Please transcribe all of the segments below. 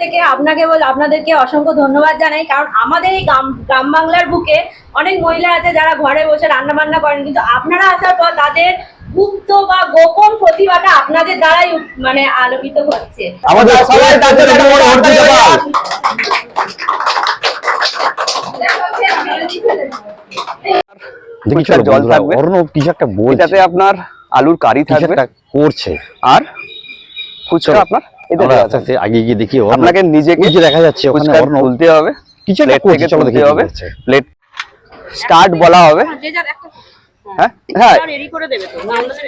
থেকে আপনাকে বল আপনাদেরকে অসংখ্য ধন্যবাদ জানাই। কারণ আমাদের এই গ্রাম গ্রাম বাংলার বুকে অনেক মহিলা আছে যারা ঘরে বসে রান্না বান্না করেন কিন্তু আপনারা আসার পর তাদের গুপ্ত বা গোপন প্রতিভাটা আপনাদের দ্বারাই মানে আলোকিত হচ্ছে। আমাদের সবাই তাদের একটা বড় অর্পিতা পাল। দেখি ফুচকার চলো জল থাকবে। অর্ণব কিছু একটা বলছে। আপনার আলুর কারি থাকবে। করছে। আর ফুচকা আপনার? আগে গিয়ে দেখি আপনাকে নিজেকে দেখা যাচ্ছে ওখানে হবে। কিছু থেকে তুলতে হবে। প্লেট স্টার্ট বলা হবে। হ্যাঁ হ্যাঁ। রেডি করে দেবে তো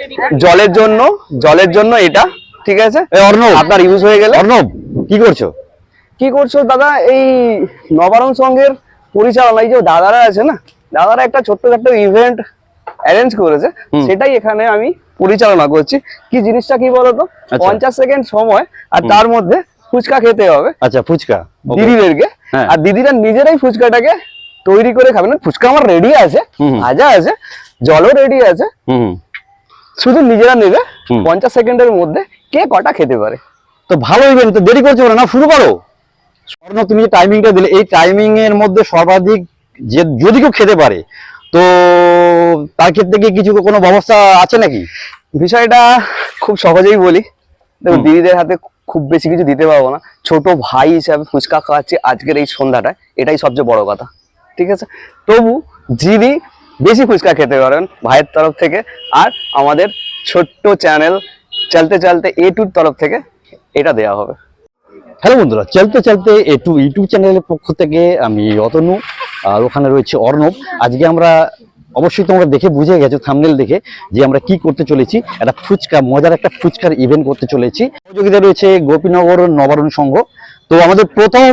রেডি জলের জন্য জলের জন্য এটা ঠিক আছে? অর্ণব। আপনার ইউজ হয়ে গেলে। অর্ণব কি করছ? কি করছ দাদা এই নবারণ সংঘের পরিচালনা এই যে দাদারা আছে না দাদারা একটা ছোট্ট একটা ইভেন্ট অ্যারেঞ্জ করেছে। সেটাই এখানে আমি পরিচালনা করছি। কি জিনিসটা কি বলতো? আচ্ছা। পঞ্চাশ সেকেন্ড সময় আর তার মধ্যে ফুচকা খেতে হবে। আচ্ছা ফুচকা. দিদিদেরকে। হ্যাঁ। আর দিদিরা নিজেরাই ফুচকাটাকে তৈরি করে খাবে না। ফুচকা আমার রেডি আছে ভাজা আছে জলও রেডি আছে। শুধু নিজেরা নেবে পঞ্চাশ সেকেন্ডের মধ্যে কে কটা খেতে পারে। তো ভালো ইভেন্ট তো দেরি করছ না শুরু করো। স্বর্ণ তুমি যে টাইমিংটা দিলে এই টাইমিং এর মধ্যে সর্বাধিক যে যদি কেউ খেতে পারে তো তার ক্ষেত্রে কি কিছু কোনো ব্যবস্থা আছে নাকি? বিষয়টা খুব সহজেই বলি। দেখো দিদিদের হাতে খুব বেশি কিছু দিতে পারব না। ছোট ভাই হিসাবে ফুচকা খাওয়াচ্ছি আজকের এই সন্ধ্যাটায়। এটাই সবচেয়ে বড় কথা। ঠিক আছে? তবু যিনি বেশি ফুচকা খেতে পারেন ভাইয়ের তরফ থেকে আর আমাদের ছোট্ট চ্যানেল চলতে চলতে এ টুর তরফ থেকে এটা দেওয়া হবে। হ্যালো বন্ধুরা চলতে চলতে একটু ইউটিউব চ্যানেলের পক্ষ থেকে আমি অতনু আর ওখানে রয়েছে অর্ণব। আজকে আমরা অবশ্যই তোমরা দেখে বুঝে গেছো থামনেল দেখে যে আমরা কি করতে চলেছি। একটা ফুচকা মজার একটা ফুচকার ইভেন্ট করতে চলেছি। সহযোগিতা রয়েছে গোপীনগর নবারণ সংঘ। তো আমাদের প্রথম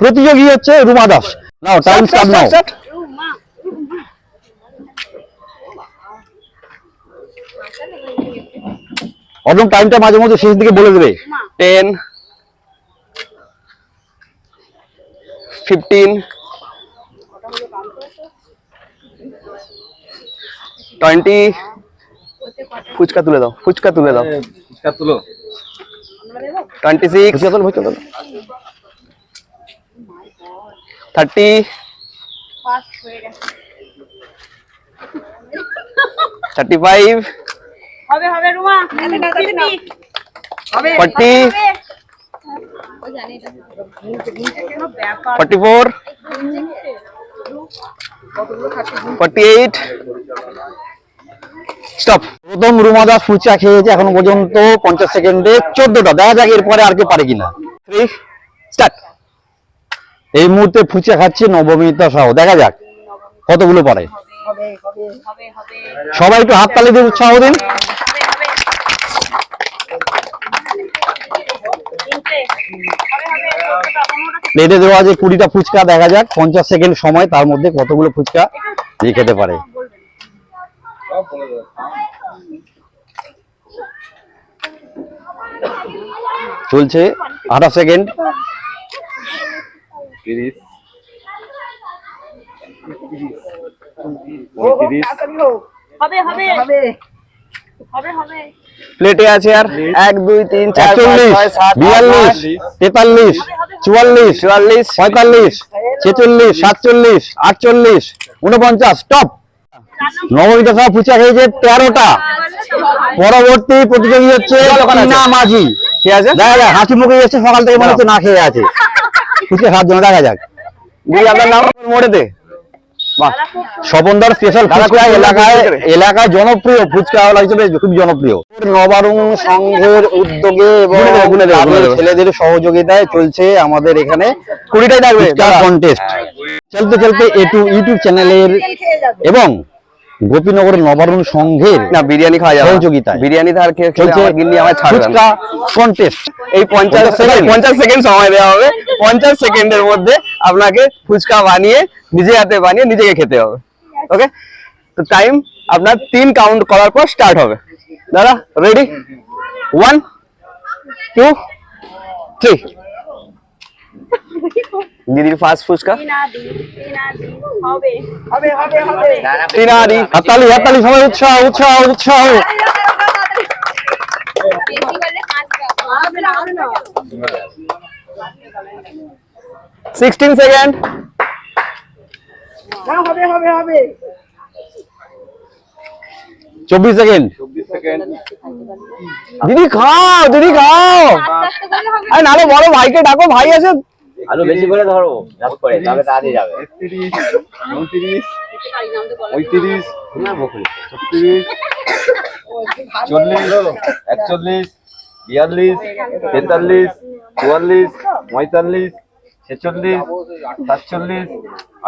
প্রতিযোগী হচ্ছে Ruma Das. Now time start now. Arnab টাইমটা মাঝে মধ্যে শেষ দিকে বলে দেবে। টেন ফিফটিন টোয়েন্টি ফুচকা তুলে দাও ফুচকা তুলে দাও টোয়েন্টি সিক্স বুঝতে পারলো, বুঝতে পারলো। থার্টি থার্টি ফাইভ হবে হবে রুমা হবে forty forty four forty eight stop প্রথম রুমা ফুচকা খেয়েছে এখনও পর্যন্ত পঞ্চাশ সেকেন্ডে চোদ্দটা। দেখা যাক এরপরে আর কেউ পারে কিনা। এই মুহূর্তে ফুচকা খাচ্ছে নবমিতা সাহ। দেখা যাক কতগুলো পারে। সবাই একটু হাত তালি দিয়ে উৎসাহ দিন। প্লেটে দেওয়া আছে কুড়িটা ফুচকা। দেখা যাক পঞ্চাশ সেকেন্ড সময় তার মধ্যে কতগুলো ফুচকা দিয়ে খেতে পারে। চলছে আঠাশ সেকেন্ড হবে প্লেটে আছে আর এক দুই তিন চার বিয়াল্লিশ তেতাল্লিশ চুয়াল্লিশ চুয়াল্লিশ পঁয়তাল্লিশ ছেচল্লিশ সাতচল্লিশ আটচল্লিশ উনপঞ্চাশ টপ নবমিতা সাহা ফুচকা খেয়েছে তেরোটা। পরবর্তী প্রতিযোগী হচ্ছে টিনা মাঝি ঠিক আছে? দেখা যাক হাসি মুখে এসছে সকাল থেকে মনে হচ্ছে না খেয়ে আছে। ফুচকা খাওয়ার জন্য দেখা যাক। দিদি আপনার নাম? মোড়েতে। স্বপনদার স্পেশাল ফুচকা এলাকায় এলাকায় জনপ্রিয় ফুচকা হিসেবে খুব জনপ্রিয়। নবারুণ সংঘের উদ্যোগে এবং। ছেলেদের সহযোগিতায় চলছে আমাদের এখানে কুড়িটাই থাকবে। কন্টেস্ট চলতে চলতে এটু ইউটিউব চ্যানেলের এবং গোপীনগর নবারুণ সংঘের না বিরিয়ানি খাওয়া যাবে না। সহযোগিতায়। বিরিয়ানি তো আর খেয়ে চলছে আমার গিন্নি আমার। ফুচকা কন্টেস্ট এই পঞ্চাশ সেকেন্ড। পঞ্চাশ সেকেন্ড সময় দেওয়া হবে পঞ্চাশ সেকেন্ডের মধ্যে আপনাকে ফুচকা বানিয়ে নিজে হাতে বানিয়ে নিজেকে খেতে হবে ওকে তো টাইম আপনার তিন কাউন্ট করার পর স্টার্ট হবে দাদা রেডি ওয়ান টু থ্রি দিদির ফার্স্ট ফুচকা? তিনাদি হাততালি হাততালি সবাই উৎসাহ উৎসাহ উৎসাহ। সিক্সটিন সেকেন্ড চব্বিশ সেকেন্ড দিদি খাও দিদি খাও। আরে নালে বড় ভাইকে ডাকো ভাই আছে। আলু বেশি করে ধরো ঝাপ করে তবে তাড়াতাড়ি যাবে। একত্রিশ উনত্রিশ পঁয়ত্রিশ ছত্রিশ চল্লিশ একচল্লিশ বিয়াল্লিশ তেতাল্লিশ চুয়াল্লিশ পঁয়তাল্লিশ ছেচল্লিশ সাতচল্লিশ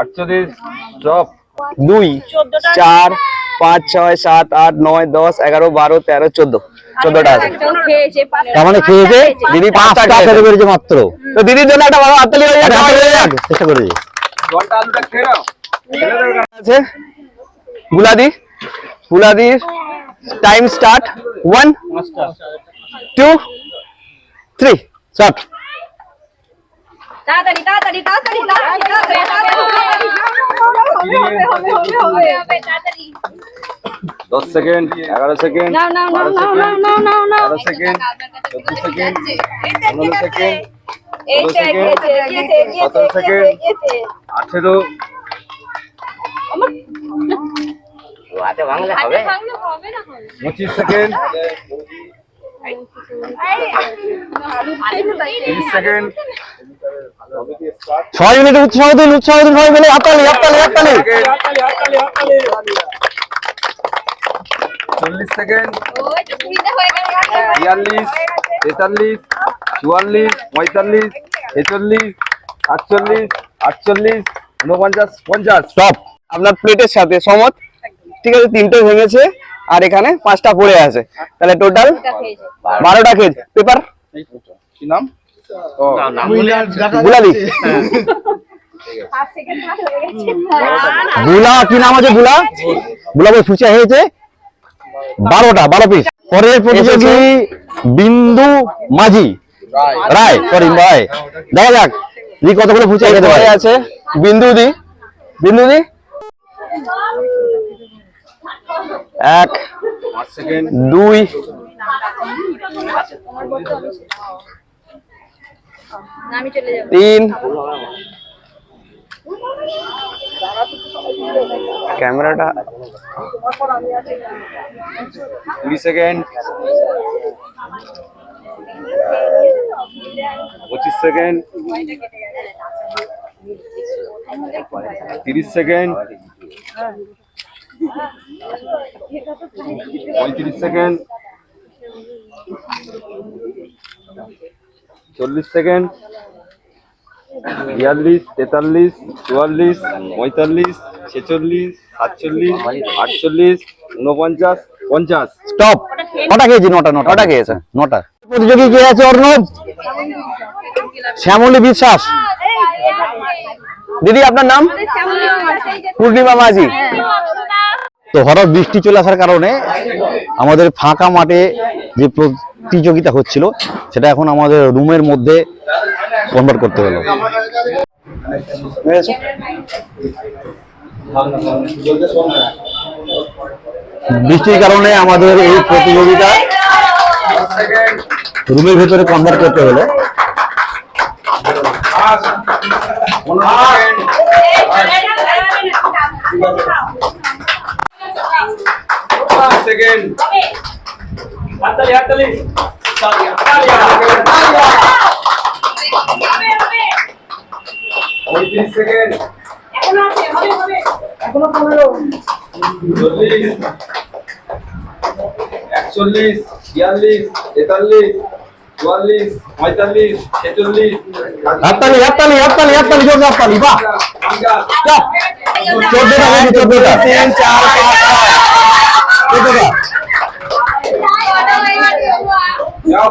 আটচল্লিশ স্টপ দুই চার পাঁচ ছয় সাত আট নয় দশ এগারো বারো তেরো চোদ্দ। আছে। খেয়েছে তার মানে খেয়েছে দিদি পাঁচটা পাঁচটা খেতে পেরেছে মাত্র। তো দিদির জন্য একটা বড় হাততালি হয়ে যাক, হয়ে। চেষ্টা করেছি আছে। গুলাদি গুলাদির time start one two three shot তাড়াতাড়ি তাড়াতাড়ি তাড়াতাড়ি তাড়াতাড়ি তাড়াতাড়ি হবে হবে হবে হবে তাড়াতাড়ি। দশ সেকেন্ড এগারো সেকেন্ড নাও নাও নাও বারো নাও নাও সেকেন্ড তেরো সেকেন্ড চোদ্দ সেকেন্ড পনেরো সেকেন্ড ষোলো সেকেন্ড, সতেরো সেকেন্ড। আঠেরো। হাতে ভাঙলে হবে? পঁচিশ সেকেন্ড তিরিশ সেকেন্ড। ছয় মিনিট উৎসাহ দিন উৎসাহ দিন সবাই মিলে। হাততালি হাততালি হাততালি। চল্লিশ সেকেন্ড। হয়ে বিয়াল্লিশ তেতাল্লিশ চুয়াল্লিশ পঁয়তাল্লিশ ছেচল্লিশ সাতচল্লিশ আটচল্লিশ উনপঞ্চাশ পঞ্চাশ। স্টপ। আপনার প্লেটের সাথে সমত। ঠিক আছে তিনটে ভেঙেছে আর এখানে পাঁচটা পড়ে আছে। তাহলে টোটাল বারোটা কেজ পেপার? কি নাম? ও। বুলা কি নাম আছে বুলা বুলা বই ফুচা হয়েছে। বারোটা বারো পিস পরের প্রতিযোগী বিন্দু মাঝি। রায়। সরি রায়। দেখা যাক রি কতগুলো ফুচা খেতে পরে। আছে বিন্দু দি। বিন্দু দি। এক দুই তিন ক্যামেরাটা কুড়ি সেকেন্ড। পঁচিশ সেকেন্ড। তিরিশ সেকেন্ড। পঁয়ত্রিশ সেকেন্ড। চল্লিশ সেকেন্ড। বিয়াল্লিশ তেতাল্লিশ চুয়াল্লিশ পঁয়তাল্লিশ ছেচল্লিশ সাতচল্লিশ আটচল্লিশ উনপঞ্চাশ পঞ্চাশ। স্টপ কটা খেয়েছি নটা নটা। নটা খেয়েছে। নটা। প্রতিযোগী কে আছে অর্ণব? শ্যামলী বিশ্বাস। দিদি আপনার নাম? পূর্ণিমা মাঝি। তো হঠাৎ বৃষ্টি চলে আসার কারণে আমাদের ফাঁকা মাঠে যে প্রতিযোগিতা হচ্ছিল সেটা এখন আমাদের রুমের মধ্যে কনভার্ট করতে হলো। বৃষ্টির কারণে আমাদের এই প্রতিযোগিতা রুমের ভেতরে কনভার্ট করতে হলো। সেকেন্ড পঁয়ত্রিশ সেকেন্ড। চল্লিশ একচল্লিশ বিয়াল্লিশ তেতাল্লিশ চুয়াল্লিশ পঁয়তাল্লিশ ছেচল্লিশ হাততালি হাততালি হাততালি হাততালি জোর হাততালি বাহ। পঞ্চাশ চাপ। চোদ্দটা হয়েছে চোদ্দটা তিন চার পাঁচ ছয়। চোদ্দটা যাও।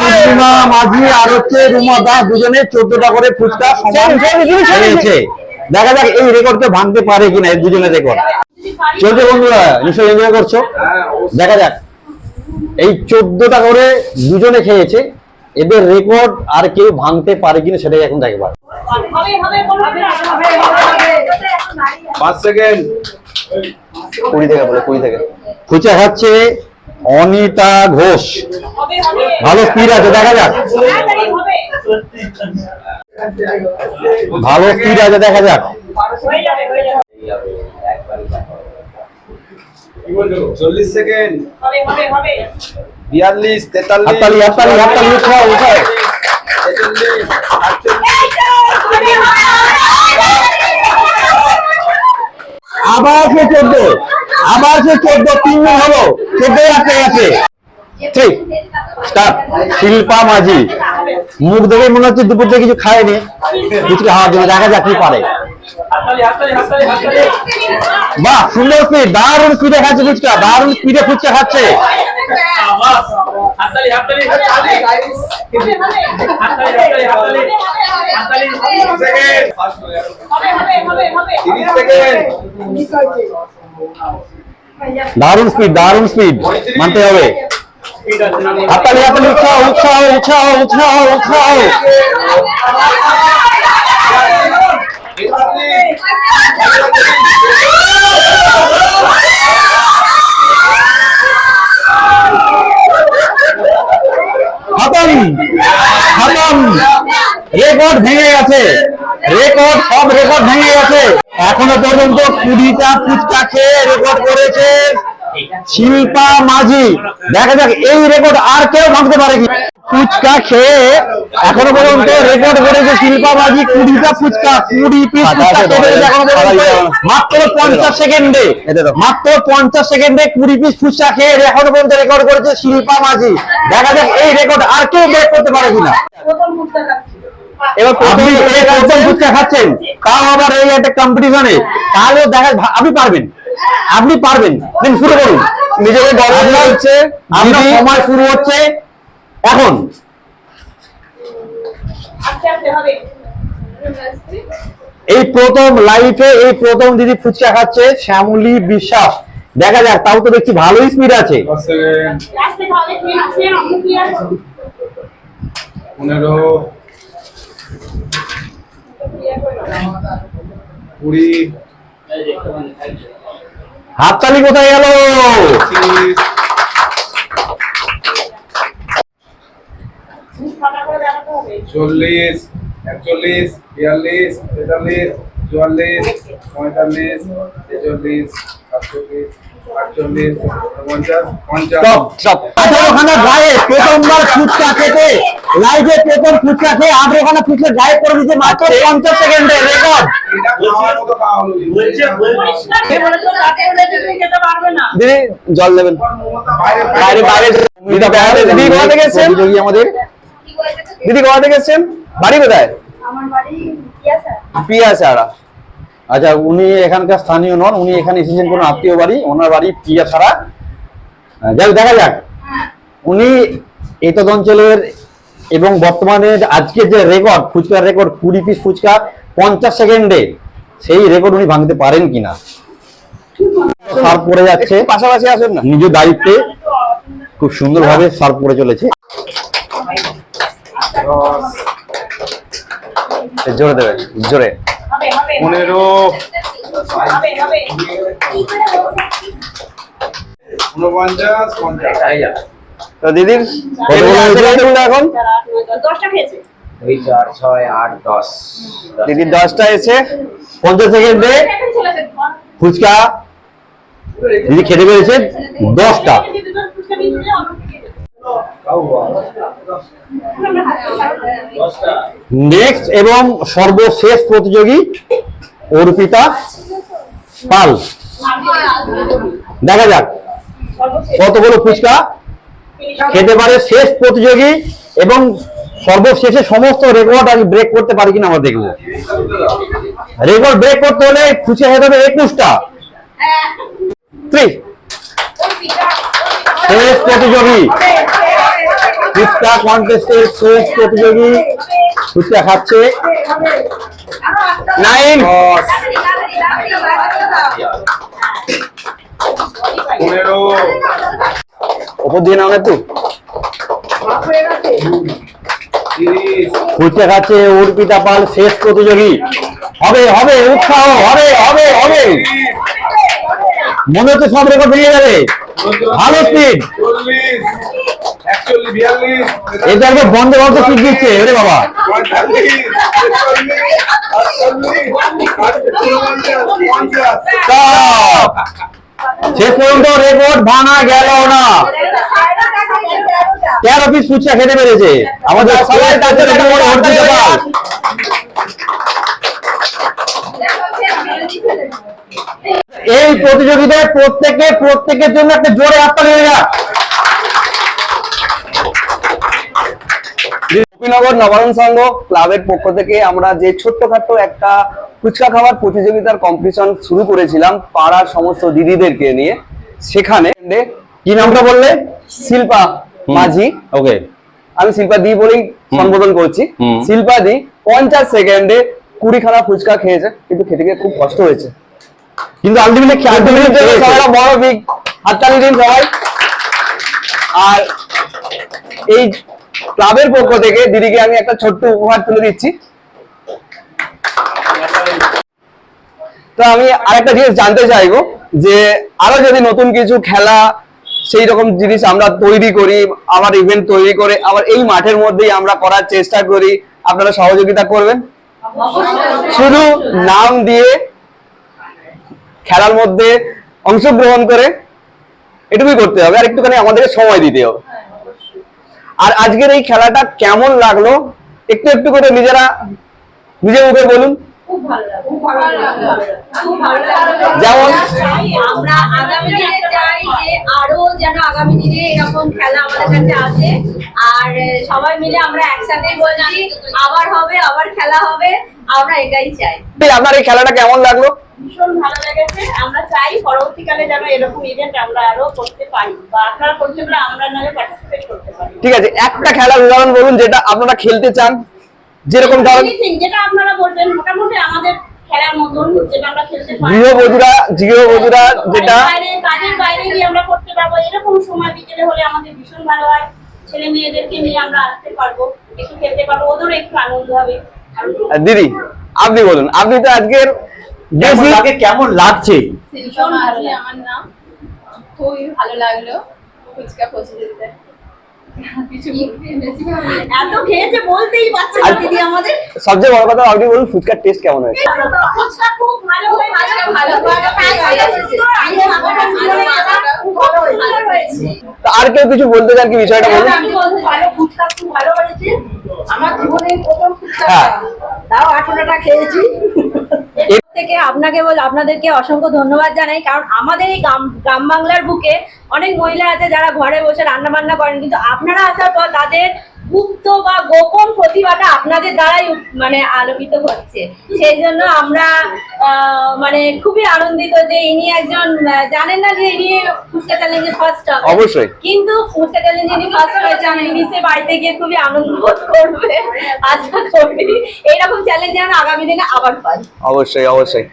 পূর্ণিমা মাঝি আর হচ্ছে রুমা দাস দুজনে চোদ্দটা করে ফুচকা সমান খেয়েছে দেখা যাক এই রেকর্ডকে ভাঙতে পারে কিনা এই দুজনের রেকর্ড চলছে বন্ধুরা নিশ্চয়ই এনজয় করছ? দেখা যাক। এই চোদ্দটা করে দুজনে খেয়েছে। এদের রেকর্ড আর কেউ ভাঙতে পারে কিনা সেটাই এখন দেখবার। পাঁচ সেকেন্ড। কুড়ি থেকে বলে কুড়ি থেকে। ফুচা খাচ্ছে অনিতা ঘোষ। ভালো স্পিড আছে দেখা যাক। ভালো স্পিড আছে দেখা যাক। চল্লিশ সেকেন্ড। বিয়াল্লিশ তেতাল্লিশ। উঠাও উঠাও আবার সে চোদ্দ আবার সে চোদ্দ তিন হলো। চোদ্দ আটকে গেছে ঠিক স্টার্ট শিল্পা মাঝি। মুখ দেখে মনে হচ্ছে দুপুর থেকে কিছু খায়নি। কিছু হাওয়ার জন্য দেখা যাক কি পারে বাহ সুন্দর স্পিড দারুণ স্পিডে খাচ্ছে ফুচকা দারুণ স্পিডে ফুচকা খাচ্ছে। সেকেন্ড দারুণ স্পিড দারুণ স্পিড মানতে হবে। হাততালি হাততালি, উৎসাহ উৎসাহ উৎসাহ উৎসাহ উৎসাহ। খতম খতম রেকর্ড ভেঙে গেছে। রেকর্ড সব রেকর্ড ভেঙে গেছে। এখনও পর্যন্ত কুড়িটা ফুচকা খেয়ে রেকর্ড করেছে শিল্পা মাঝি। দেখা যাক এই রেকর্ড আর কেউ ভাঙতে পারে কি? ফুচকা খেয়ে এখনও পর্যন্ত রেকর্ড করেছে শিল্পা মাঝি কুড়িটা ফুচকা কুড়ি পিস ফুচকা খেয়ে এখনও পর্যন্ত মাত্র পঞ্চাশ সেকেন্ডে মাত্র পঞ্চাশ সেকেন্ডে কুড়ি পিস ফুচকা খেয়ে এখনও পর্যন্ত রেকর্ড করেছে শিল্পা মাঝি। দেখা যাক এই রেকর্ড আর কেউ ব্রেক করতে পারে কিনা। এবার আপনি এই প্রথম ফুচকা খাচ্ছেন তাও আবার এই একটা কম্পিটিশনে তাহলেও দেখা আপনি পারবেন আপনি পারবেন দিন শুরু করুন। নিজেকে গর্ব হচ্ছে আপনার সময় শুরু হচ্ছে এখন। আস্তে আস্তে হবে। এই প্রথম লাইফে এই প্রথম দিদি ফুচকা খাচ্ছে শ্যামলী বিশ্বাস। দেখা যাক তাও তো দেখছি ভালোই স্পিড আছে। দশ সেকেন্ড Last থেকে হবে, তুমি আসছে, আমি clear করব। পনেরো কুড়ি। হাততালি কোথায় গেল। চল্লিশ একচল্লিশ বিয়াল্লিশ তেতাল্লিশ চুয়াল্লিশ পঁয়তাল্লিশ ছেচল্লিশ সাতচল্লিশ আটচল্লিশ পঞ্চাশ। পঞ্চাশ স্টপ আঠারোখানা গায়ে প্রথমবার ফুচকা খেতে। লাইভে প্রথম ফুচকা খেয়ে আঠারোখানা ফুচকা গায়ে করে দিতে মাত্র পঞ্চাশ সেকেন্ডে রেকর্ড। দিদি জল দেবেন। বাইরে বাইরে দিদি কোথা থেকে এসেছেন আমাদের দিদি কোথা থেকে এসেছেন বাড়ি কোথায়? বাড়ি আচ্ছা উনি এখানকার স্থানীয় নন উনি এখানে এসেছেন কোনো আত্মীয় বাড়ি? ওনার বাড়ি ছাড়া। যাক দেখা যাক। উনি এতদ অঞ্চলের এবং বর্তমানে আজকে যে রেকর্ড ফুচকার রেকর্ড কুড়ি পিস ফুচকা পঞ্চাশ সেকেন্ডে সেই রেকর্ড উনি ভাঙতে পারেন কিনা? সার্ভ করে যাচ্ছে। পাশাপাশি আসুন না। নিজ দায়িত্বে খুব সুন্দরভাবে সার্ভ করে চলেছে। জোরে দেবেন জোরে। পনেরো। উনপঞ্চাশ পঞ্চাশ তো দিদির এখন? দিদির দশটা এসে পঞ্চাশ সেকেন্ডে ফুচকা। দিদি খেতে পেরেছে? দশটা। নেক্সট এবং সর্বশেষ প্রতিযোগী অর্পিতা পাল। দেখা যাক। কতগুলো ফুচকা? খেতে পারে শেষ প্রতিযোগী এবং সর্বশেষে সমস্ত রেকর্ড আমি ব্রেক করতে পারি কিনা আমরা দেখব। রেকর্ড ব্রেক করতে হলে ফুচকা খেতে হবে একুশটা। শেষ প্রতিযোগী। ফুচকা কন্টেস্টের শেষ প্রতিযোগী ফুচকা খাচ্ছে নাইন পনেরো। ওপর দিয়ে নাও একটু। অর্পিতা পাল শেষ প্রতিযোগী। হবে হবে উৎসাহ হবে হবে হবে। মনে হচ্ছে সব রেকর্ড ভেঙে যাবে। ভালো স্পিড এটা একবার বন্ধ বন্ধ স্পিড দিচ্ছে ওরে বাবা। শেষ পর্যন্ত রেকর্ড ভাঙা গেল না। তেরো পিস ফুচকা খেতে পেরেছে? আমাদের সবাই কাছে। এই প্রতিযোগিতায় প্রত্যেকে প্রত্যেকের জন্য একটা জোরে হাততালি হয়ে যাক। গোপীনগর নবায়ন সংঘ ক্লাবের পক্ষ থেকে আমরা যে ছোট্টখাট্ট একটা ফুচকা খাওয়ার প্রতিযোগিতার কম্পিটিশন শুরু করেছিলাম পাড়ার সমস্ত দিদিদেরকে নিয়ে। সেখানে কি নামটা বললে? শিল্পা মাঝি। ওকে। আমি শিল্পা দি বলেই সম্বোধন করছি। শিল্পা দি পঞ্চাশ সেকেন্ডে কুড়িখানা ফুচকা খেয়েছে কিন্তু খেতে গিয়ে খুব কষ্ট হয়েছে। কিন্তু আলটিমেটলি বড় বিগ হাততালি দিন সবাই। আর এই ক্লাবের পক্ষ থেকে দিদিকে আমি একটা ছোট্ট উপহার তুলে দিচ্ছি। তো আমি আরেকটা জিনিস জানতে চাইব, যে আরও যদি নতুন কিছু খেলা, সেই রকম জিনিস আমরা তৈরি করি, আবার ইভেন্ট তৈরি করে, আবার এই মাঠের মধ্যেই আমরা করার চেষ্টা করি, আপনারা সহযোগিতা করবেন? শুধু নাম দিয়ে খেলার মধ্যে অংশগ্রহণ করে এটুকুই করতে হবে, আর একটুখানি আমাদেরকে সময় দিতে হবে। আর আজকের এই খেলাটা কেমন লাগল? একটু একটু করে নিজেরা নিজের মুখে বলুন। যেমন? আমরা আগামী যে আরও যেন আগামী দিনে এরকম খেলা আমাদের কাছে আসে আর সবাই মিলে আমরা একসাথে বলছি আবার হবে আবার খেলা হবে আমরা এটাই চাই। আপনার এই খেলাটা কেমন লাগল? ভীষণ ভালো লেগেছে। আমরা চাই পরবর্তীকালে যেন এরকম ইভেন্ট আমরা আরও করতে পারি বা আপনারা করতে পারে আমরা নাহলে পার্টিসিপেট করতে পারি। ঠিক আছে একটা খেলার উদাহরণ বলুন যেটা আপনারা খেলতে চান যেরকম ধরুন যেটা আপনারা বলবেন মোটামুটি আমাদের খেলার মতন যেটা আমরা খেলতে পারি। গৃহবধূরা গৃহবধূরা যেটা কাজের বাইরে গিয়ে আমরা করতে পারব। এরকম সময় বিকেলে হলে আমাদের ভীষণ ভালো হয়। ছেলে মেয়েদেরকে নিয়ে আমরা আসতে পারব একটু খেলতে পারব। ওদেরও একটু আনন্দ হবে। আর দিদি আপনি বলুন আপনি তো আজকের কেমন লাগে কেমন লাগছে? ভীষণ ভালো আমার নাম খুবই ভালো লাগল। ফুচকা এত খেয়েছে বলতেই পারছে না দিদি আমাদের সবচেয়ে বড় কথা আপনি বলুন ফুচকার টেস্ট কেমন হয়েছে ফুচকা খুব ভালো হয়েছে ভালো খুব ভালো হয়েছে তো আর কেউ কিছু বলতে চান কি বিষয়টা বলুন ভালো ফুচকা খুব ভালো হয়েছে আমার জীবনে প্রথম ফুচকা হ্যাঁ। তাও আঠেরোটা খেয়েছি থেকে আপনাকে বল, আপনাদেরকে অসংখ্য ধন্যবাদ জানাই। কারণ আমাদের এই গ্রাম বাংলার বুকে অনেক মহিলা আছে যারা ঘরে বসে রান্না বান্না করেন, কিন্তু আপনারা আসার পর তাদের গুপ্ত বা গোপন প্রতিভাটা আপনাদের দ্বারাই মানে আলোকিত হচ্ছে। সেই জন্য আমরা মানে খুবই আনন্দিত যে ইনি একজন জানেন না যে ইনি ফুচকা চ্যালেঞ্জে ফার্স্ট হবে। অবশ্যই। কিন্তু ফুচকা চ্যালেঞ্জে ইনি ফার্স্ট হয়েছে আমি নিশ্চয়ই বাড়িতে গিয়ে খুবই আনন্দ বোধ করবে। আশা করি এইরকম চ্যালেঞ্জ যেন আগামী দিনে আবার পাই। অবশ্যই অবশ্যই।